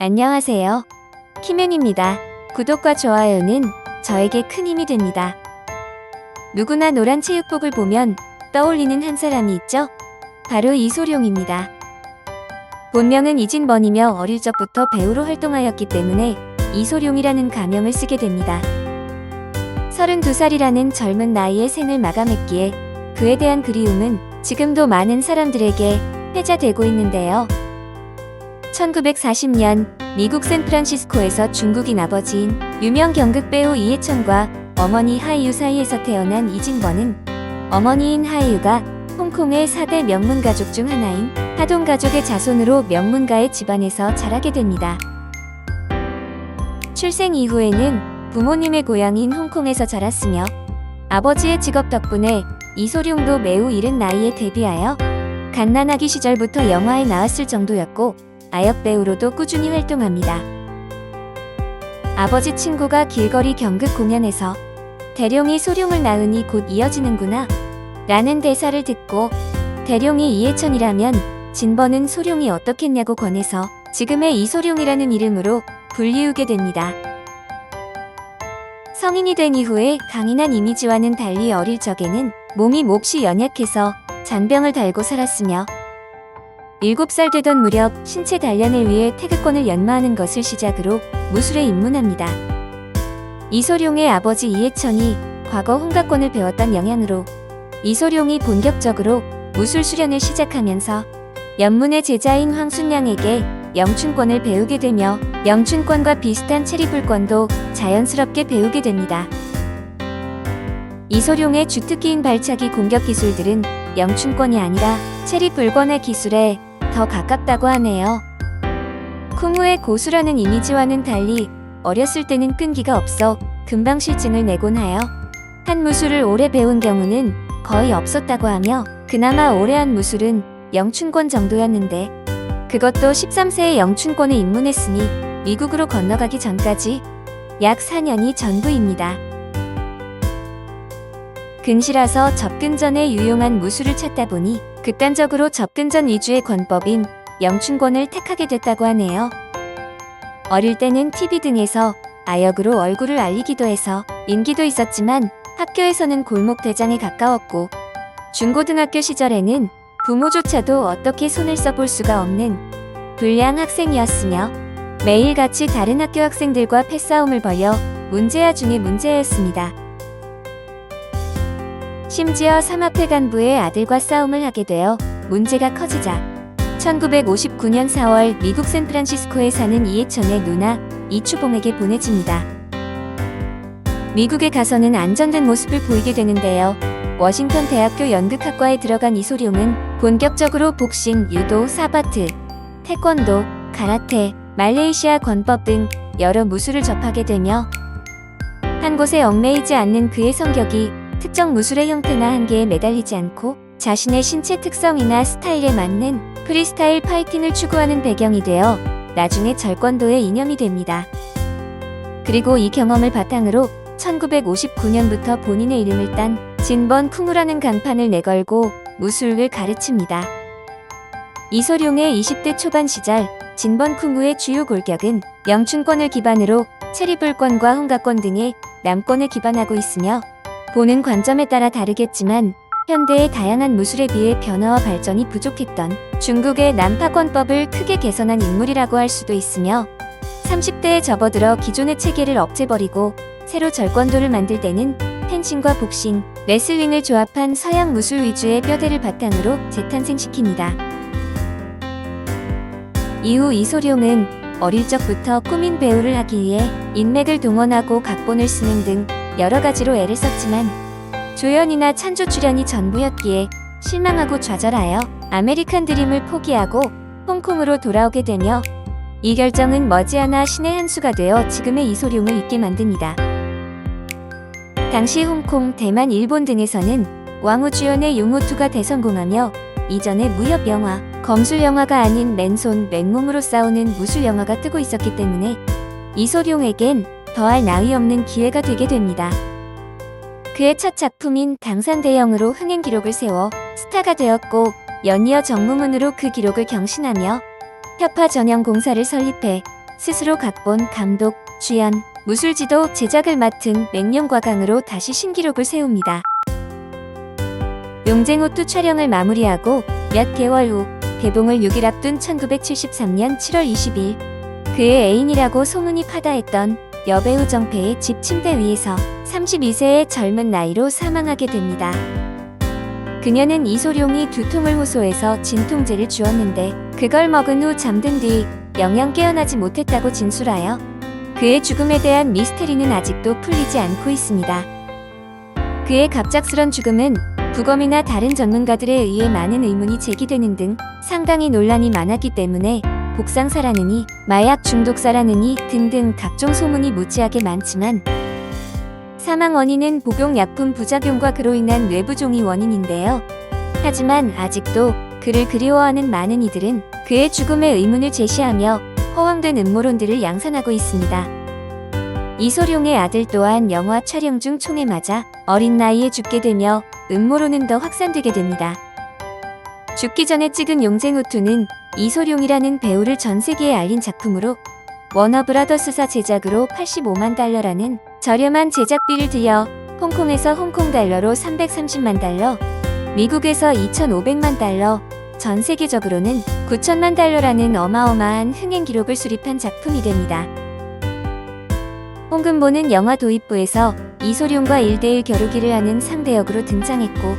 안녕하세요. 키맨입니다. 구독과 좋아요는 저에게 큰 힘이 됩니다. 누구나 노란 체육복을 보면 떠올리는 한 사람이 있죠? 바로 이소룡입니다. 본명은 이진번이며 어릴 적부터 배우로 활동하였기 때문에 이소룡이라는 가명을 쓰게 됩니다. 32살이라는 젊은 나이에 생을 마감했기에 그에 대한 그리움은 지금도 많은 사람들에게 회자되고 있는데요. 1940년 미국 샌프란시스코에서 중국인 아버지인 유명 경극 배우 이해천과 어머니 하이유 사이에서 태어난 이진번은 어머니인 하이유가 홍콩의 4대 명문 가족 중 하나인 하동 가족의 자손으로 명문가의 집안에서 자라게 됩니다. 출생 이후에는 부모님의 고향인 홍콩에서 자랐으며 아버지의 직업 덕분에 이소룡도 매우 이른 나이에 데뷔하여 갓난아기 시절부터 영화에 나왔을 정도였고 아역 배우로도 꾸준히 활동합니다. 아버지 친구가 길거리 경극 공연에서 대룡이 소룡을 낳으니 곧 이어지는구나 라는 대사를 듣고 대룡이 이해천이라면 진번은 소룡이 어떻겠냐고 권해서 지금의 이소룡이라는 이름으로 불리우게 됩니다. 성인이 된 이후에 강인한 이미지와는 달리 어릴 적에는 몸이 몹시 연약해서 잔병을 달고 살았으며 7살 되던 무렵 신체 단련을 위해 태극권을 연마하는 것을 시작으로 무술에 입문합니다. 이소룡의 아버지 이해천이 과거 홍가권을 배웠던 영향으로 이소룡이 본격적으로 무술 수련을 시작하면서 연문의 제자인 황순양에게 영춘권을 배우게 되며 영춘권과 비슷한 체리불권도 자연스럽게 배우게 됩니다. 이소룡의 주특기인 발차기 공격 기술들은 영춘권이 아니라 체리불권의 기술에 더 가깝다고 하네요. 쿵우의 고수라는 이미지와는 달리 어렸을 때는 끈기가 없어 금방 실증을 내곤 하여 한 무술을 오래 배운 경우는 거의 없었다고 하며 그나마 오래 한 무술은 영춘권 정도였는데 그것도 13세에 영춘권에 입문했으니 미국으로 건너가기 전까지 약 4년이 전부입니다. 근시라서 접근 전에 유용한 무술을 찾다 보니 극단적으로 접근 전 위주의 권법인 영춘권을 택하게 됐다고 하네요. 어릴 때는 TV 등에서 아역으로 얼굴을 알리기도 해서 인기도 있었지만 학교에서는 골목 대장에 가까웠고 중고등학교 시절에는 부모조차도 어떻게 손을 써볼 수가 없는 불량 학생이었으며 매일같이 다른 학교 학생들과 패싸움을 벌여 문제야 중의 문제였습니다. 심지어 삼합회 간부의 아들과 싸움을 하게 되어 문제가 커지자 1959년 4월 미국 샌프란시스코에 사는 이해천의 누나 이추봉에게 보내집니다. 미국에 가서는 안정된 모습을 보이게 되는데요. 워싱턴 대학교 연극학과에 들어간 이소룡은 본격적으로 복싱, 유도, 사바트, 태권도, 가라테, 말레이시아 권법 등 여러 무술을 접하게 되며 한 곳에 얽매이지 않는 그의 성격이 특정 무술의 형태나 한계에 매달리지 않고 자신의 신체 특성이나 스타일에 맞는 프리스타일 파이팅을 추구하는 배경이 되어 나중에 절권도의 이념이 됩니다. 그리고 이 경험을 바탕으로 1959년부터 본인의 이름을 딴 진번 쿵우라는 간판을 내걸고 무술을 가르칩니다. 이소룡의 20대 초반 시절 진번 쿵우의 주요 골격은 영춘권을 기반으로 체리불권과 홍가권 등의 남권을 기반하고 있으며 보는 관점에 따라 다르겠지만 현대의 다양한 무술에 비해 변화와 발전이 부족했던 중국의 난파권법을 크게 개선한 인물이라고 할 수도 있으며 30대에 접어들어 기존의 체계를 없애버리고 새로 절권도를 만들 때는 펜싱과 복싱, 레슬링을 조합한 서양 무술 위주의 뼈대를 바탕으로 재탄생시킵니다. 이후 이소룡은 어릴 적부터 꾸민 배우를 하기 위해 인맥을 동원하고 각본을 쓰는 등 여러 가지로 애를 썼지만 조연이나 찬조 출연이 전부였기에 실망하고 좌절하여 아메리칸 드림을 포기하고 홍콩으로 돌아오게 되며 이 결정은 머지않아 신의 한 수가 되어 지금의 이소룡을 있게 만듭니다. 당시 홍콩, 대만, 일본 등에서는 왕후 주연의 용호투가 대성공하며 이전에 무협 영화, 검술 영화가 아닌 맨손, 맨몸으로 싸우는 무술 영화가 뜨고 있었기 때문에 이소룡에겐 더할 나위 없는 기회가 되게 됩니다. 그의 첫 작품인 당산대영으로 흥행 기록을 세워 스타가 되었고 연이어 정무문으로 그 기록을 경신하며 협화 전형 공사를 설립해 스스로 각본, 감독, 주연, 무술지도, 제작을 맡은 맹령과강으로 다시 신기록을 세웁니다. 용쟁호투 촬영을 마무리하고 몇 개월 후 개봉을 6일 앞둔 1973년 7월 20일 그의 애인이라고 소문이 파다했던 여배우 정패의 집 침대 위에서 32세의 젊은 나이로 사망하게 됩니다. 그녀는 이소룡이 두통을 호소해서 진통제를 주었는데 그걸 먹은 후 잠든 뒤 영영 깨어나지 못했다고 진술하여 그의 죽음에 대한 미스테리는 아직도 풀리지 않고 있습니다. 그의 갑작스런 죽음은 부검이나 다른 전문가들에 의해 많은 의문이 제기되는 등 상당히 논란이 많았기 때문에 복상사라느니 마약 중독사라느니 등등 각종 소문이 무지하게 많지만 사망 원인은 복용약품 부작용과 그로 인한 뇌부종이 원인인데요. 하지만 아직도 그를 그리워하는 많은 이들은 그의 죽음에 의문을 제시하며 허황된 음모론들을 양산하고 있습니다. 이소룡의 아들 또한 영화 촬영 중 총에 맞아 어린 나이에 죽게 되며 음모론은 더 확산되게 됩니다. 죽기 전에 찍은 용쟁우투는 이소룡이라는 배우를 전 세계에 알린 작품으로 워너브라더스사 제작으로 85만 달러라는 저렴한 제작비를 들여 홍콩에서 홍콩 달러로 330만 달러, 미국에서 2,500만 달러, 전 세계적으로는 9천만 달러라는 어마어마한 흥행 기록을 수립한 작품이 됩니다. 홍금보는 영화 도입부에서 이소룡과 1대1 겨루기를 하는 상대역으로 등장했고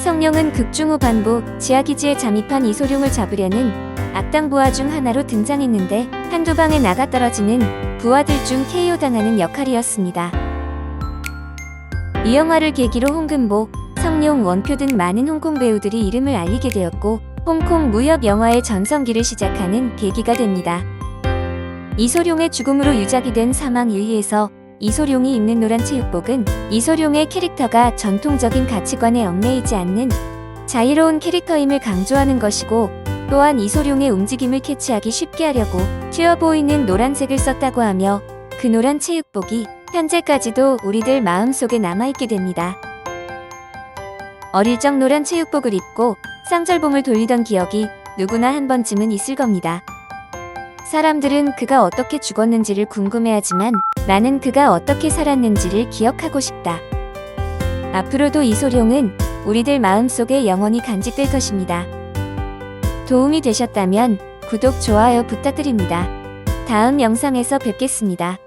성룡은 극중 후 반부 지하기지에 잠입한 이소룡을 잡으려는 악당 부하 중 하나로 등장했는데 한두 방에 나가 떨어지는 부하들 중 KO 당하는 역할이었습니다. 이 영화를 계기로 홍금보, 성룡, 원표 등 많은 홍콩 배우들이 이름을 알리게 되었고 홍콩 무협 영화의 전성기를 시작하는 계기가 됩니다. 이소룡의 죽음으로 유작이 된 사망 1위에서 이소룡이 입는 노란 체육복은 이소룡의 캐릭터가 전통적인 가치관에 얽매이지 않는 자유로운 캐릭터임을 강조하는 것이고 또한 이소룡의 움직임을 캐치하기 쉽게 하려고 튀어 보이는 노란색을 썼다고 하며 그 노란 체육복이 현재까지도 우리들 마음속에 남아있게 됩니다. 어릴 적 노란 체육복을 입고 쌍절봉을 돌리던 기억이 누구나 한 번쯤은 있을 겁니다. 사람들은 그가 어떻게 죽었는지를 궁금해하지만 나는 그가 어떻게 살았는지를 기억하고 싶다. 앞으로도 이소룡은 우리들 마음속에 영원히 간직될 것입니다. 도움이 되셨다면 구독, 좋아요 부탁드립니다. 다음 영상에서 뵙겠습니다.